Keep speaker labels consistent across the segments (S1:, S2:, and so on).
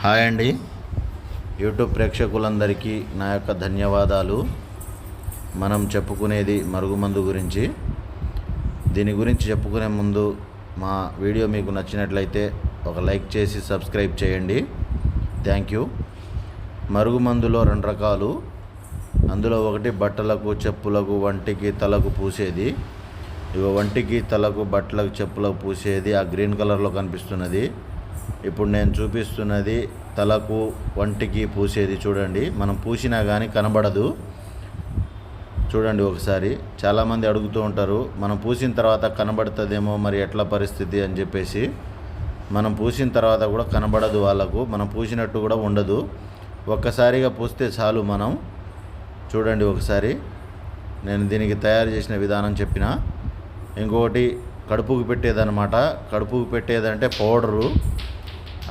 S1: Hi అండి. YouTube ప్రేక్షకులందరికీ నా యొక్క ధన్యవాదాలు. మనం చెప్పుకునేది మరుగుమందు గురించి. దీని గురించి చెప్పుకునే ముందు మా వీడియో మీకు నచ్చినట్లయితే ఒక లైక్ చేసి సబ్స్క్రైబ్ చేయండి. Thank you. మరుగుమందులో రెండు రకాలు. అందులో ఒకటి బట్టలకు చెప్పులకు వంటికి తలకు పూసేది. ఇక వంటికి తలకు బట్టలకు చెప్పులకు పూసేది. ఆ గ్రీన్ కలర్లో కనిపిస్తున్నది. ఇప్పుడు నేను చూపిస్తున్నది తలకు వంటికి పూసేది. చూడండి మనం పూసినా కానీ కనబడదు. చూడండి ఒకసారి చాలామంది అడుగుతూ ఉంటారు మనం పూసిన తర్వాత కనబడుతుందేమో మరి ఎట్లా పరిస్థితి అని చెప్పేసి. మనం పూసిన తర్వాత కూడా కనబడదు వాళ్ళకు మనం పూసినట్టు కూడా ఉండదు. ఒక్కసారిగా పూస్తే చాలు మనం. చూడండి ఒకసారి నేను దీనికి తయారు చేసిన విధానం చెప్పిన. ఇంకొకటి కడుపుకు పెట్టేదన్నమాట. కడుపుకు పెట్టేదంటే పౌడరు.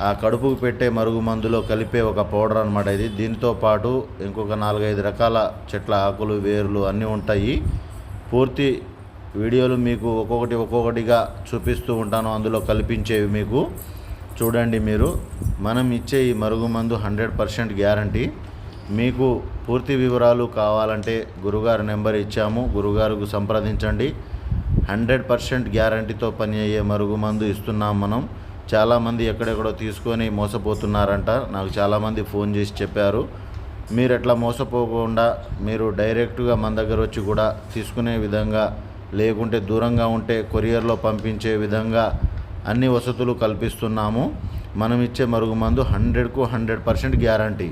S1: ఆ కడుపుకు పెట్టే మరుగు మందులో కలిపే ఒక పౌడర్ అనమాట ఇది. దీంతో పాటు ఇంకొక నాలుగైదు రకాల చెట్ల ఆకులు వేర్లు అన్నీ ఉంటాయి. పూర్తి వీడియోలు మీకు ఒక్కొక్కటి ఒక్కొక్కటిగా చూపిస్తూ ఉంటాను. అందులో కల్పించేవి మీకు. చూడండి మీరు. మనం ఇచ్చే ఈ మరుగుమందు హండ్రెడ్ పర్సెంట్ గ్యారంటీ. మీకు పూర్తి వివరాలు కావాలంటే గురుగారు నెంబర్ ఇచ్చాము. గురుగారుకు సంప్రదించండి. హండ్రెడ్ పర్సెంట్ గ్యారంటీతో పని అయ్యే మరుగుమందు ఇస్తున్నాం మనం. చాలామంది ఎక్కడెక్కడో తీసుకొని మోసపోతున్నారంట. నాకు చాలామంది ఫోన్ చేసి చెప్పారు. మీరు ఎట్లా మోసపోకుండా మీరు డైరెక్ట్గా మన దగ్గర వచ్చి కూడా తీసుకునే విధంగా లేకుంటే దూరంగా ఉంటే కొరియర్లో పంపించే విధంగా అన్ని వసతులు కల్పిస్తున్నాము. మనం ఇచ్చే మరుగుమందు హండ్రెడ్కు హండ్రెడ్ పర్సెంట్ గ్యారంటీ.